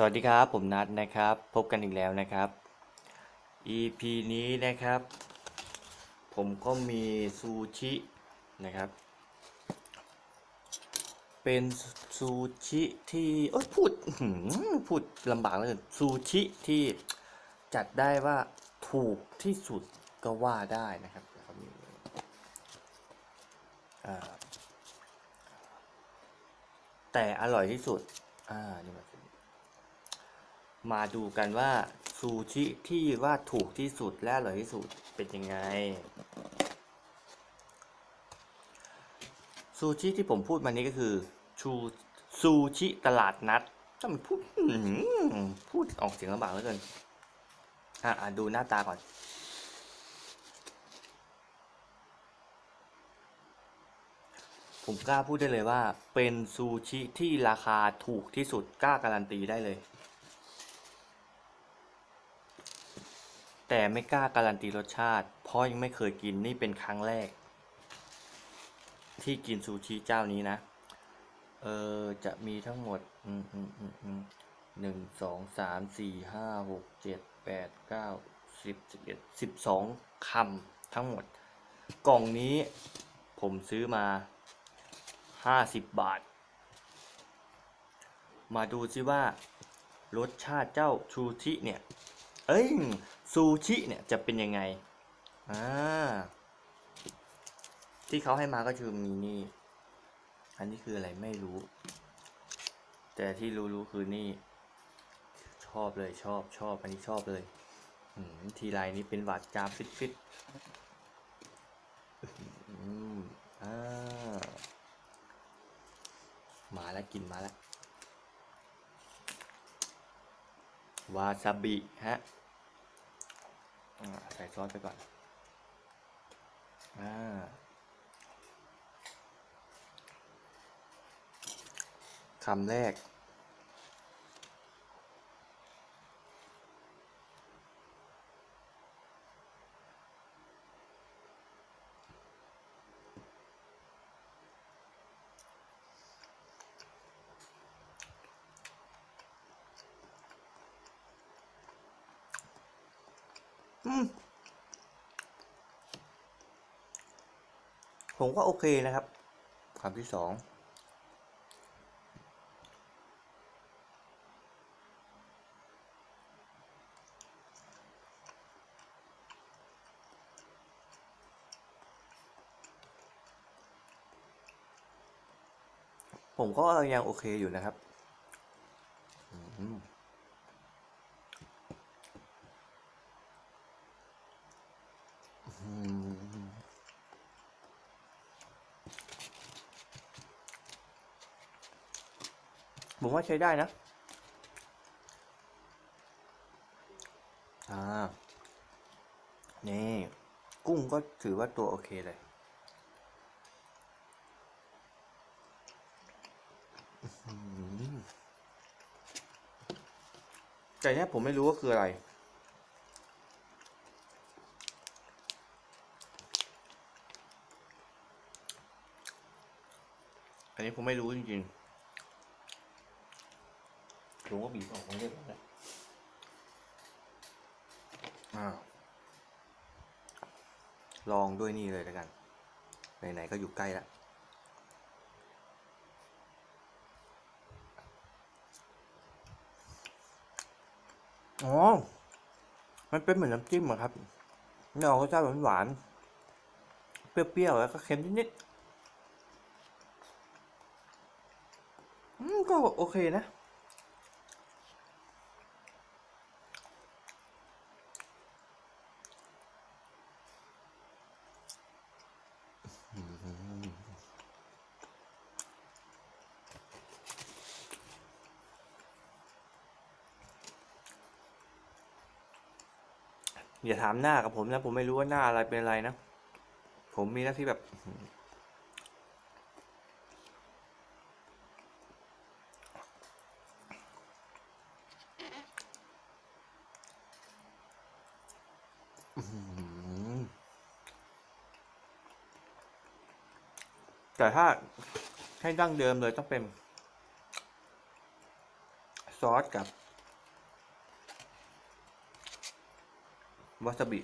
สวัสดีครับ ผมนัทนะครับ พบกันอีกแล้วนะครับ EP นี้นะครับ ผมก็มีซูชินะครับ เป็นซูชิที่เอ้ยพูดพูดลำบากเลยซูชิที่จัดได้ว่าถูกที่สุดก็ว่าได้นะครับเขามีแต่อร่อยที่สุด อ่า นี่มา มาดูกันว่าซูชิที่ว่าถูกที่สุดและอร่อยที่สุดเป็นยังไง ซูชิที่ผมพูดมานี้ก็คือชูซูชิตลาดนัดถ้ามันพูดออหือพูดออกเสียงลำบากเหลือเกินอะอะดูหน้าตาก่อนผมกล้าพูดได้เลยว่าเป็นซูชิที่ราคาถูกที่สุดกล้าการันตีได้เลย แต่ไม่กล้าการันตีรสชาติ เพราะยังไม่เคยกินนี่เป็นครั้งแรก ที่กินซูชิเจ้านี้นะ เออจะมีทั้งหมดอืมอืมอืมอืมหนึ่งสองสามสี่ห้าหกเจ็ดแปดเก้าสิบสิบเอ็ดสิบสองคำทั้งหมด กล่องนี้ผมซื้อมาห้าสิบบาท มาดูซิว่ารสชาติเจ้าชูชิเนี่ย เอ้ย ซูชิเนี่ยจะเป็นยังไงอ่าที่เขาให้มาก็คือมีนี่ อันนี้คืออะไรไม่รู้ แต่ที่รู้ๆคือนี่ ชอบเลยชอบชอบอันนี้ชอบเลยทีไรนี้เป็นหวาดจามฟิตฟิตมาแล้วกินมาแล้ววาซาบิฮะ ใส่ซอสไปก่อนอ่าคำแรก ผมก็โอเคนะครับคำที่สองผมก็ยังโอเคอยู่นะครับอืมอืม ผมว่าใช้ได้นะ อ่า นี่ กุ้งก็ถือว่าตัวโอเคเลยแต่เนี้ยผมไม่รู้ว่าคืออะไร อันนี้ผมไม่รู้จริงๆลุงก็บีบออกมาเรียบร้อยแล้วอ่าวลองด้วยนี่เลยแล้วกัน ไหนๆก็อยู่ใกล้แล้วอ๋อ มันเป็นเหมือนน้ำจิ้มอะครับเนื้อรสชาติหวานๆ เปรี้ยวๆ แล้วก็เค็มนิดๆ อืม ก็ โอเคนะ อย่าถามหน้ากับผมนะ ผมไม่รู้ว่าหน้าอะไรเป็นอะไรนะ ผมมีหน้าที่แบบ แต่ถ้าให้ดั้งเดิมเลยต้องเป็น ซอสกับวาซาบิ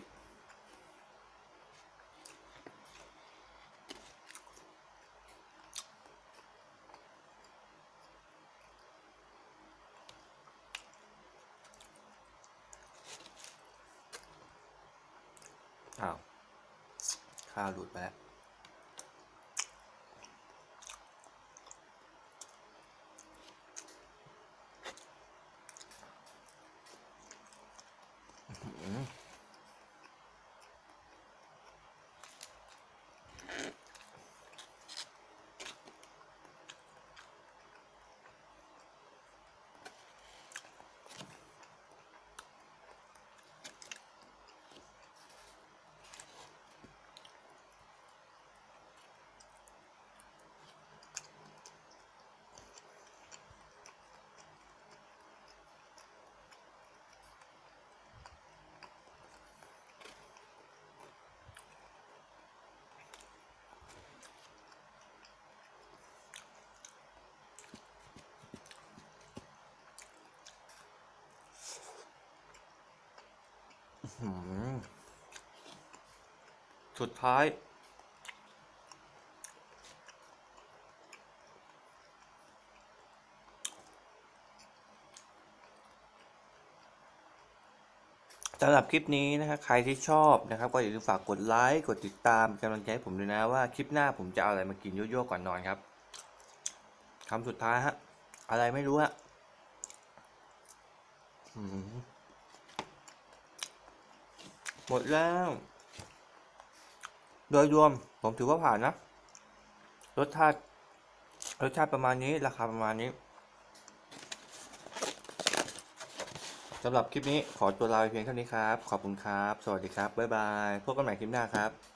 อ้าว ข้าวหลุดไปแล้ว อืม สุดท้าย สำหรับคลิปนี้นะครับใครที่ชอบนะครับ ก็อย่าลืมฝากกดไลค์ กดติดตามกำลังใจให้ผมด้วยนะว่าคลิปหน้าผมจะเอาอะไรมากินยั่วๆก่อนนอนครับคำสุดท้ายฮะ อะไรไม่รู้ฮะ หมดแล้ว โดยรวมผมถือว่าผ่านนะ รสชาติ รสชาติประมาณนี้ ราคาประมาณนี้สำหรับคลิปนี้ขอตัวลาไปเพียงเท่านี้ครับ ขอบคุณครับ สวัสดีครับ บ๊ายบาย พบกันใหม่คลิปหน้าครับ